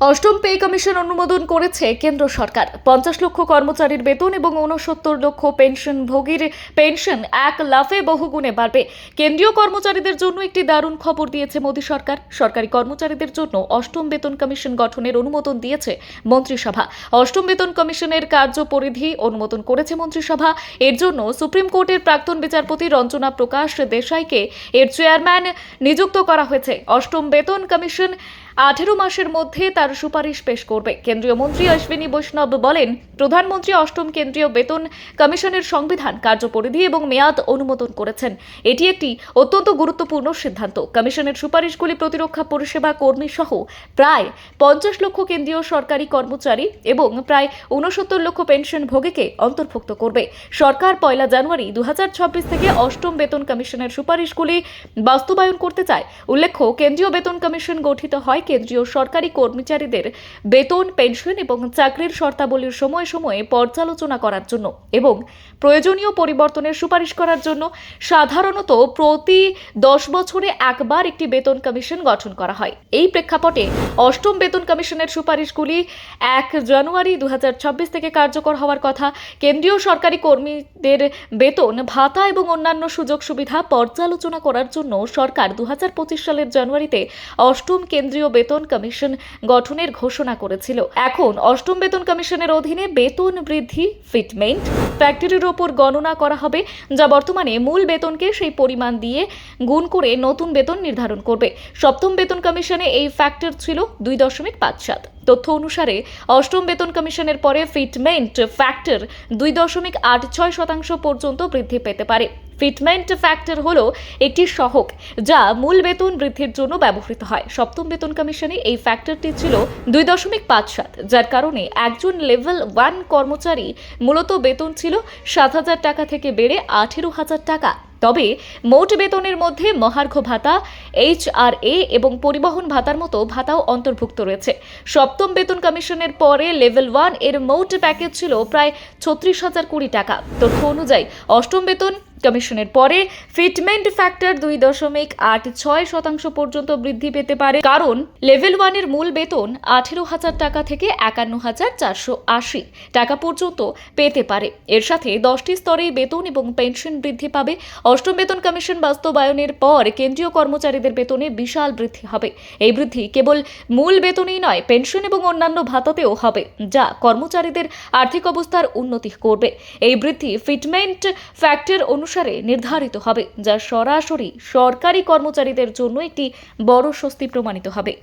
অষ্টম pay commission অনুমোদন করেছে কেন্দ্র সরকার। পঞ্চাশ লক্ষ কর্মচারীর বেতন এবং ঊনসত্তর লক্ষ পেনশন ভোগীর পেনশন এক লাফে বহুগুণে বাড়বে। কেন্দ্রীয় কর্মচারীদের জন্য একটি দারুণ খবর দিয়েছে মোদী সরকার। সরকারি কর্মচারীদের জন্য অষ্টম বেতন কমিশন গঠনের অনুমোদন দিয়েছে মন্ত্রিসভা। অষ্টম বেতন কমিশনের কার্যপরিধি অনুমোদন করেছে মন্ত্রিসভা। এর জন্য সুপ্রিম কোর্টের প্রাক্তন বিচারপতি রঞ্জনা প্রকাশ দেশাইকে এর চেয়ারম্যান নিযুক্ত করা হয়েছে। অষ্টম বেতন কমিশন আঠেরো মাসের মধ্যে তার সুপারিশ পেশ করবে। কেন্দ্রীয় মন্ত্রী অশ্বিনী বৈষ্ণব বলেন, প্রধানমন্ত্রী অষ্টম কেন্দ্রীয় বেতন কমিশনের সংবিধান কার্যপরিধি এবং মেয়াদ অনুমোদন করেছেন। এটি একটি অত্যন্ত গুরুত্বপূর্ণ সিদ্ধান্ত। কমিশনের সুপারিশগুলি প্রতিরক্ষা পরিষেবা কর্মী সহ প্রায় পঞ্চাশ লক্ষ কেন্দ্রীয় সরকারি কর্মচারী এবং প্রায় ঊনসত্তর লক্ষ পেনশনভোগীকে অন্তর্ভুক্ত করবে। সরকার পয়লা জানুয়ারি দু থেকে অষ্টম বেতন কমিশনের সুপারিশগুলি বাস্তবায়ন করতে চায়। উল্লেখ্য, কেন্দ্রীয় বেতন কমিশন গঠিত হয় কেন্দ্রীয় সরকারি কর্মচারীদের বেতন, পেনশন এবং চাকরির শর্তাবলীর সময়ে সময়ে পর্যালোচনা করার জন্য এবং প্রয়োজনীয় পরিবর্তনের সুপারিশ করার জন্য সাধারণত প্রতি দশ বছরে একবার একটি বেতন কমিশন গঠন করা হয়। এই প্রেক্ষাপটে অষ্টম বেতন কমিশনের সুপারিশগুলি এক জানুয়ারি দু থেকে কার্যকর হওয়ার কথা। কেন্দ্রীয় সরকারি কর্মীদের বেতন, ভাতা এবং অন্যান্য সুযোগ সুবিধা পর্যালোচনা করার জন্য সরকার দু হাজার পঁচিশ সালের জানুয়ারিতে অষ্টম কেন্দ্রীয় বেতন কমিশন গঠনের ঘোষণা করেছিল। এখন অষ্টম বেতন কমিশনের অধীনে বেতন বৃদ্ধি ফিটমেন্ট ফ্যাক্টরির ওপর গণনা করা হবে, যা বর্তমানে মূল বেতনকে সেই পরিমাণ দিয়ে গুণ করে নতুন বেতন নির্ধারণ করবে। সপ্তম বেতন কমিশনে এই ফ্যাক্টর ছিল দুই দশমিক পাঁচ সাত। তথ্য অনুসারে, অষ্টম বেতন কমিশনের পরে ফিটমেন্ট ফ্যাক্টর দুই দশমিক আট ছয় শতাংশ পর্যন্ত বৃদ্ধি পেতে পারে। ফিটমেন্ট ফ্যাক্টর হলো একটি সহক যা মূল বেতন বৃদ্ধির জন্য ব্যবহৃত হয়। সপ্তম বেতন কমিশনে এই ফ্যাক্টরটি ছিল দুই দশমিক পাঁচ সাত, যার কারণে একজন লেভেল ওয়ান কর্মচারী মূলত বেতন ছিল সাত হাজার টাকা থেকে বেড়ে আঠেরো হাজার টাকা। তবে মোট বেতনের মধ্যে মহার্ঘ ভাতা এইচআরএ এবং পরিবহন ভাতার মতো ভাতাও অন্তর্ভুক্ত রয়েছে। সপ্তম বেতন কমিশনের পরে লেভেল ওয়ানের মোট প্যাকেজ ছিল প্রায় ছত্রিশ হাজার কোটি টাকা। তথ্য অনুযায়ী অষ্টম বেতন কমিশনের পরে ফিটমেন্ট ফ্যাক্টর দুই দশমিক আট ছয় শতাংশ পর্যন্ত বৃদ্ধি পেতে পারে। কারণ লেভেল ওয়ানের মূল বেতন আঠেরো হাজার টাকা থেকে একান্ন হাজার চারশো আশি টাকা পর্যন্ত পেতে পারে। এর সাথে দশটি স্তরেই বেতন এবং পেনশন বৃদ্ধি পাবে। অষ্টম বেতন কমিশন বাস্তবায়নের পর কেন্দ্রীয় কর্মচারীদের বেতনে বিশাল বৃদ্ধি হবে। এই বৃদ্ধি কেবল মূল বেতনেই নয়, পেনশন এবং অন্যান্য ভাতাতেও হবে, যা কর্মচারীদের আর্থিক অবস্থার উন্নতি করবে। এই বৃদ্ধি ফিটমেন্ট ফ্যাক্টর অনুসারে নির্ধারিত হবে যা সরাসরি সরকারি কর্মচারীদের জন্য একটি বড় স্বস্তি প্রমাণিত হবে।